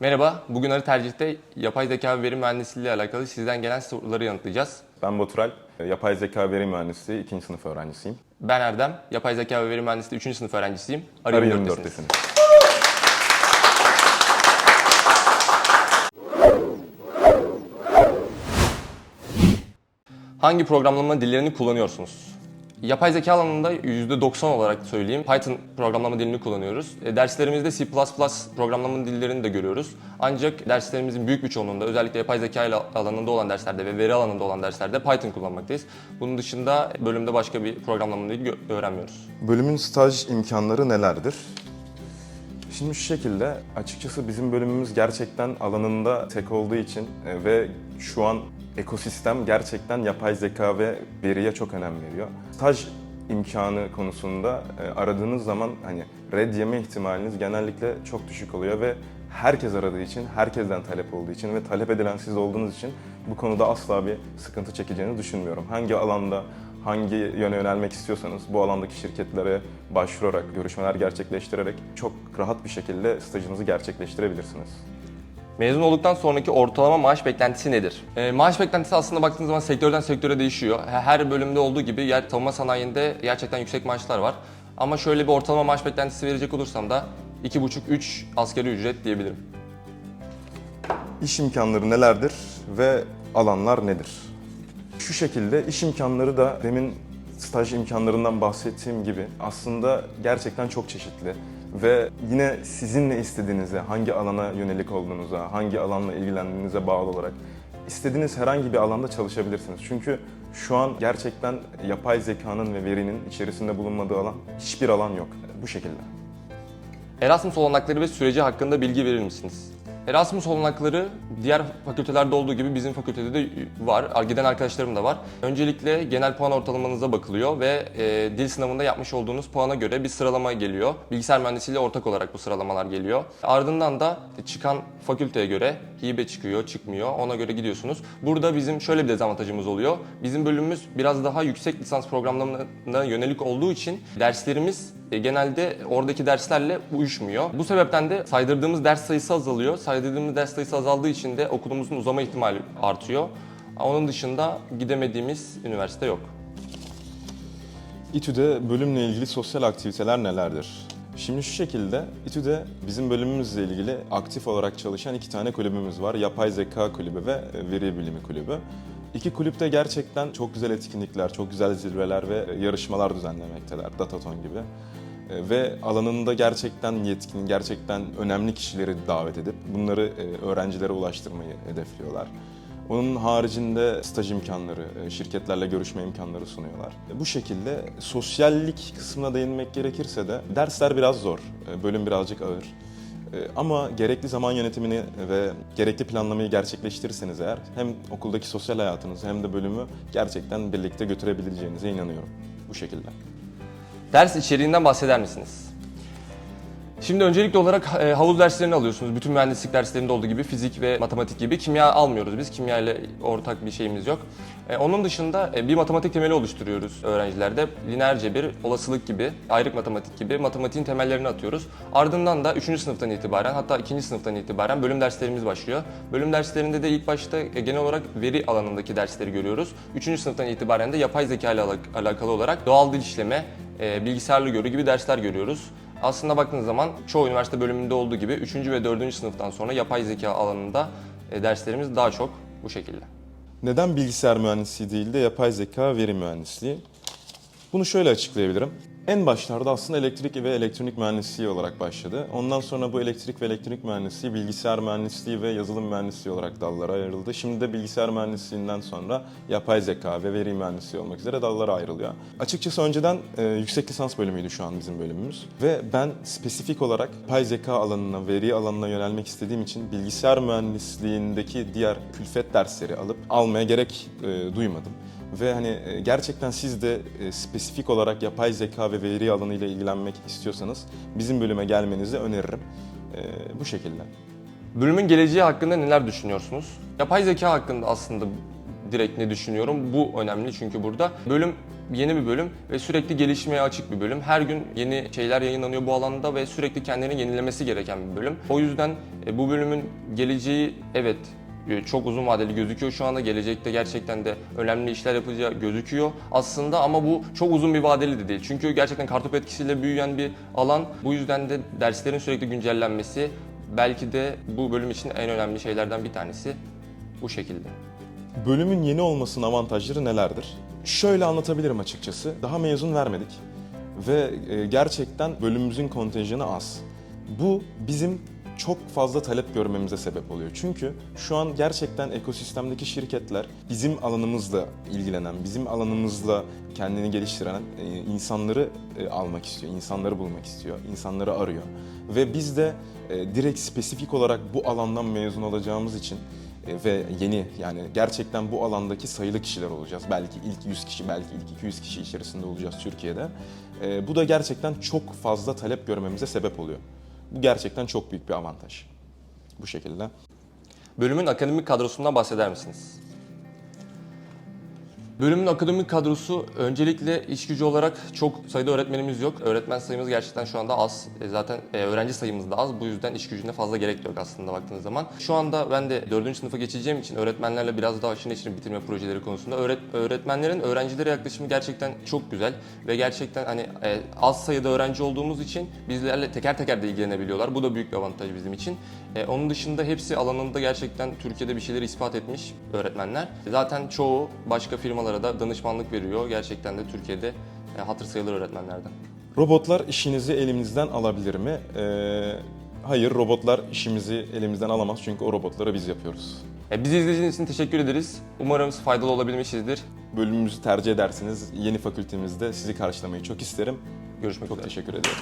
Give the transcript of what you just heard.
Merhaba, bugün arı tercihte yapay zeka ve veri mühendisliği ile alakalı sizden gelen soruları yanıtlayacağız. Ben Batural, yapay zeka veri mühendisliği 2. sınıf öğrencisiyim. Ben Erdem, yapay zeka ve veri mühendisliği 3. sınıf öğrencisiyim. Arı Arı 24'tesiniz. 24'tesiniz. Hangi programlama dillerini kullanıyorsunuz? Yapay zeka alanında %90 olarak söyleyeyim Python programlama dilini kullanıyoruz. E, derslerimizde C++ programlama dillerini de görüyoruz. Ancak derslerimizin büyük bir çoğunluğunda özellikle yapay zeka ile alanında olan derslerde ve veri alanında olan derslerde Python kullanmaktayız. Bunun dışında bölümde başka bir programlama dili öğrenmiyoruz. Bölümün staj imkanları nelerdir? Şimdi şu şekilde, açıkçası bizim bölümümüz gerçekten alanında tek olduğu için e, ve şu an ekosistem gerçekten yapay zeka ve veriye çok önem veriyor. Staj imkanı konusunda e, aradığınız zaman hani red yeme ihtimaliniz genellikle çok düşük oluyor ve herkes aradığı için, herkesten talep olduğu için ve talep edilen siz olduğunuz için bu konuda asla bir sıkıntı çekeceğini düşünmüyorum. Hangi alanda hangi yöne yönelmek istiyorsanız bu alandaki şirketlere başvurarak, görüşmeler gerçekleştirerek çok rahat bir şekilde stajınızı gerçekleştirebilirsiniz. Mezun olduktan sonraki ortalama maaş beklentisi nedir? Ee, maaş beklentisi aslında baktığınız zaman sektörden sektöre değişiyor. Her bölümde olduğu gibi yer savunma sanayinde gerçekten yüksek maaşlar var. Ama şöyle bir ortalama maaş beklentisi verecek olursam da 2,5-3 asgari ücret diyebilirim. İş imkanları nelerdir ve alanlar nedir? Şu şekilde iş imkanları da demin staj imkanlarından bahsettiğim gibi aslında gerçekten çok çeşitli ve yine sizin ne istediğinize, hangi alana yönelik olduğunuza, hangi alanla ilgilendiğinize bağlı olarak istediğiniz herhangi bir alanda çalışabilirsiniz. Çünkü şu an gerçekten yapay zekanın ve verinin içerisinde bulunmadığı alan hiçbir alan yok. Bu şekilde. Erasmus olanakları ve süreci hakkında bilgi verir misiniz? Erasmus olanakları diğer fakültelerde olduğu gibi bizim fakültede de var. Giden arkadaşlarım da var. Öncelikle genel puan ortalamanıza bakılıyor ve e, dil sınavında yapmış olduğunuz puana göre bir sıralama geliyor. Bilgisayar mühendisliğiyle ortak olarak bu sıralamalar geliyor. Ardından da çıkan fakülteye göre hibe çıkıyor, çıkmıyor. Ona göre gidiyorsunuz. Burada bizim şöyle bir dezavantajımız oluyor. Bizim bölümümüz biraz daha yüksek lisans programlarına yönelik olduğu için derslerimiz e, genelde oradaki derslerle uyuşmuyor. Bu sebepten de saydırdığımız ders sayısı azalıyor. Saydırdığımız ders sayısı azaldığı için de okulumuzun uzama ihtimali artıyor. Onun dışında gidemediğimiz üniversite yok. İTÜ'de bölümle ilgili sosyal aktiviteler nelerdir? Şimdi şu şekilde, İTÜ'de bizim bölümümüzle ilgili aktif olarak çalışan iki tane kulübümüz var. Yapay Zeka Kulübü ve Veri Bilimi Kulübü. İki kulüpte gerçekten çok güzel etkinlikler, çok güzel zirveler ve yarışmalar düzenlemekteler, Dataton gibi. E, Ve alanında gerçekten yetkin, gerçekten önemli kişileri davet edip bunları e, öğrencilere ulaştırmayı hedefliyorlar. Onun haricinde staj imkanları, e, şirketlerle görüşme imkanları sunuyorlar. E, Bu şekilde sosyallik kısmına değinmek gerekirse de dersler biraz zor, e, bölüm birazcık ağır. E, Ama gerekli zaman yönetimini ve gerekli planlamayı gerçekleştirirseniz eğer hem okuldaki sosyal hayatınızı hem de bölümü gerçekten birlikte götürebileceğinize inanıyorum. Bu şekilde. Ders içeriğinden bahseder misiniz? Şimdi öncelikli olarak e, havuz derslerini alıyorsunuz. Bütün mühendislik derslerinde olduğu gibi fizik ve matematik gibi. Kimya almıyoruz biz. Kimya ile ortak bir şeyimiz yok. E, onun dışında e, bir matematik temeli oluşturuyoruz öğrencilerde. Lineer cebir, olasılık gibi, ayrık matematik gibi matematiğin temellerini atıyoruz. Ardından da 3. sınıftan itibaren hatta 2. sınıftan itibaren bölüm derslerimiz başlıyor. Bölüm derslerinde de ilk başta genel olarak veri alanındaki dersleri görüyoruz. 3. sınıftan itibaren de yapay zeka ile alak- alakalı olarak doğal dil işleme, bilgisayarlı görü gibi dersler görüyoruz. Aslında baktığınız zaman çoğu üniversite bölümünde olduğu gibi 3. ve 4. sınıftan sonra yapay zeka alanında e, derslerimiz daha çok bu şekilde. Neden bilgisayar mühendisliği değil de yapay zeka veri mühendisliği? Bunu şöyle açıklayabilirim. En başlarda aslında elektrik ve elektronik mühendisliği olarak başladı. Ondan sonra bu elektrik ve elektronik mühendisliği, bilgisayar mühendisliği ve yazılım mühendisliği olarak dallara ayrıldı. Şimdi de bilgisayar mühendisliğinden sonra yapay zeka ve veri mühendisliği olmak üzere dallara ayrılıyor. Açıkçası önceden e, yüksek lisans bölümüydü şu an bizim bölümümüz. Ve ben spesifik olarak yapay zeka alanına, veri alanına yönelmek istediğim için bilgisayar mühendisliğindeki diğer külfet dersleri alıp almaya gerek e, duymadım. Ve hani e, gerçekten siz de e, spesifik olarak yapay zeka ve veri alanıyla ilgilenmek istiyorsanız bizim bölüme gelmenizi öneririm. E, Bu şekilde. Bölümün geleceği hakkında neler düşünüyorsunuz? Yapay zeka hakkında aslında direkt ne düşünüyorum? Bu önemli çünkü burada. Bölüm yeni bir bölüm ve sürekli gelişmeye açık bir bölüm. Her gün yeni şeyler yayınlanıyor bu alanda ve sürekli kendini yenilemesi gereken bir bölüm. O yüzden bu bölümün geleceği evet çok uzun vadeli gözüküyor şu anda. Gelecekte gerçekten de önemli işler yapacağı gözüküyor aslında ama bu çok uzun bir vadeli de değil. Çünkü gerçekten kartopu etkisiyle büyüyen bir alan. Bu yüzden de derslerin sürekli güncellenmesi belki de bu bölüm için en önemli şeylerden bir tanesi bu şekilde. Bölümün yeni olmasının avantajları nelerdir? Şöyle anlatabilirim açıkçası. Daha mezun vermedik ve e, gerçekten bölümümüzün kontenjanı az. Bu bizim çok fazla talep görmemize sebep oluyor. Çünkü şu an gerçekten ekosistemdeki şirketler bizim alanımızla ilgilenen, bizim alanımızla kendini geliştiren e, insanları e, almak istiyor, insanları bulmak istiyor, insanları arıyor. Ve biz de e, direkt spesifik olarak bu alandan mezun olacağımız için ve yeni yani gerçekten bu alandaki sayılı kişiler olacağız. Belki ilk 100 kişi, belki ilk 200 kişi içerisinde olacağız Türkiye'de. Bu da gerçekten çok fazla talep görmemize sebep oluyor. Bu gerçekten çok büyük bir avantaj. Bu şekilde. Bölümün akademik kadrosundan bahseder misiniz? Bölümün akademik kadrosu öncelikle iş gücü olarak çok sayıda öğretmenimiz yok. Öğretmen sayımız gerçekten şu anda az. E, Zaten e, öğrenci sayımız da az. Bu yüzden iş gücüne fazla gerek yok aslında baktığınız zaman. Şu anda ben de 4. sınıfa geçeceğim için öğretmenlerle biraz daha aşırı neşir bitirme projeleri konusunda öğret öğretmenlerin öğrencilere yaklaşımı gerçekten çok güzel ve gerçekten hani e, az sayıda öğrenci olduğumuz için bizlerle teker teker de ilgilenebiliyorlar. Bu da büyük bir avantaj bizim için. Onun dışında hepsi alanında gerçekten Türkiye'de bir şeyleri ispat etmiş öğretmenler. Zaten çoğu başka firmalara da danışmanlık veriyor. Gerçekten de Türkiye'de e, hatır sayılır öğretmenlerden. Robotlar işinizi elimizden alabilir mi? E, hayır, robotlar işimizi elimizden alamaz çünkü o robotları biz yapıyoruz. E, bizi izlediğiniz için teşekkür ederiz. Umarım faydalı olabilmişizdir. Bölümümüzü tercih ederseniz yeni fakültemizde sizi karşılamayı çok isterim. Görüşmek Çok üzere. teşekkür ederim.